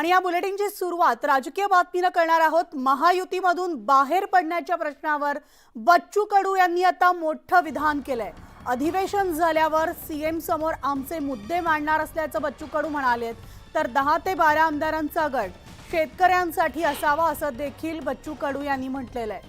आणि या बुलेटिनची सुरुवात राजकीय बातमीनं करणार आहोत महायुतीमधून बाहेर पडण्याच्या प्रश्नावर बच्चू कडू यांनी आता मोठं विधान केलंय. अधिवेशन झाल्यावर सीएम समोर आमचे मुद्दे मांडणार असल्याचं बच्चू कडू म्हणालेत. तर दहा ते बारा आमदारांचा गट शेतकऱ्यांसाठी असावा असं देखील बच्चू कडू यांनी म्हटलेलं आहे.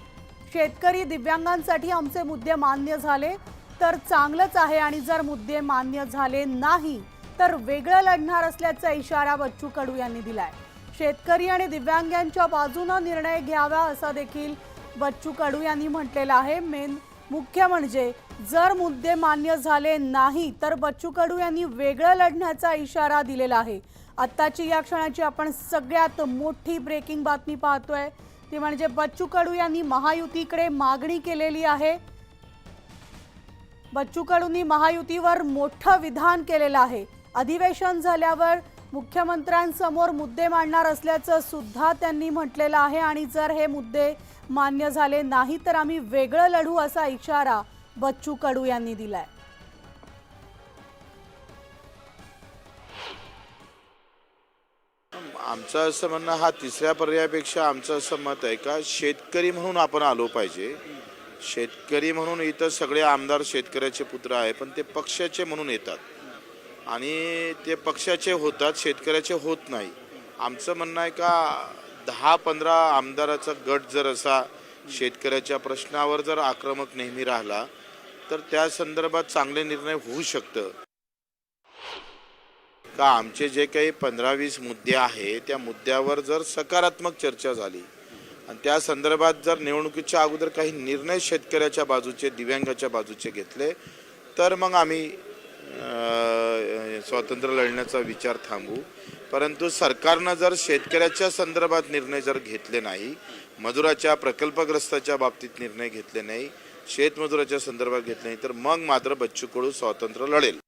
शेतकरी दिव्यांगांसाठी आमचे मुद्दे मान्य झाले तर चांगलंच आहे आणि जर मुद्दे मान्य झाले नाही तर वेगळं लढणार असल्याचा इशारा बच्चू कडू यांनी दिलाय. शेतकरी आणि दिव्यांगांच्या बाजूनं निर्णय घ्यावा असा देखील बच्चू कडू यांनी म्हटलेलं आहे. मेन मुख्य म्हणजे जर मुद्दे मान्य झाले नाही तर बच्चू कडू यांनी वेगळं लढण्याचा इशारा दिलेला आहे. आत्ताची या क्षणाची आपण सगळ्यात मोठी ब्रेकिंग बातमी पाहतोय. ती म्हणजे बच्चू कडू यांनी महायुतीकडे मागणी केलेली आहे. बच्चू कडूंनी महायुतीवर मोठं विधान केलेलं आहे. अधिवेशन झाल्यावर मुख्यमंत्र्यांसमोर मुद्दे मांडणार असल्याचं सुद्धा त्यांनी म्हटलेलं आहे. आणि जर हे मुद्दे मान्य झाले नाही तर आम्ही वेगळं लढू असा इशारा बच्चू कडू यांनी दिलाय. आमचं असं म्हणणं हा तिसऱ्या पर्यायापेक्षा आमचं असं मत आहे का शेतकरी म्हणून आपण आलो पाहिजे. शेतकरी म्हणून इथं सगळे आमदार शेतकऱ्याचे पुत्र आहे पण ते पक्षाचे म्हणून येतात. आणि ते पक्षाचे होतात शेतकऱ्याचे होत नाही. आमचं म्हणणं आहे का दहा पंधरा आमदाराचा गट जर असा शेतकऱ्याच्या प्रश्नावर जर आक्रमक नेहमी राहिला तर त्या संदर्भात चांगले निर्णय होऊ शकतं. का आमचे जे काही पंधरा वीस मुद्दे आहे त्या मुद्द्यावर जर सकारात्मक चर्चा झाली आणि त्या संदर्भात जर निवडणुकीच्या अगोदर काही निर्णय शेतकऱ्याच्या बाजूचे दिव्यांगाच्या बाजूचे घेतले तर मग आम्ही स्वातंत्र्य लढण्याचा विचार थांबू. परंतु सरकारनं जर शेतकऱ्याच्या संदर्भात निर्णय जर घेतले नाही मजुराच्या प्रकल्पग्रस्ताच्या बाबतीत निर्णय घेतले नाही शेतमजुराच्या संदर्भात घेतले नाही तर मग मात्र बच्चू कडू स्वातंत्र्य लढेल.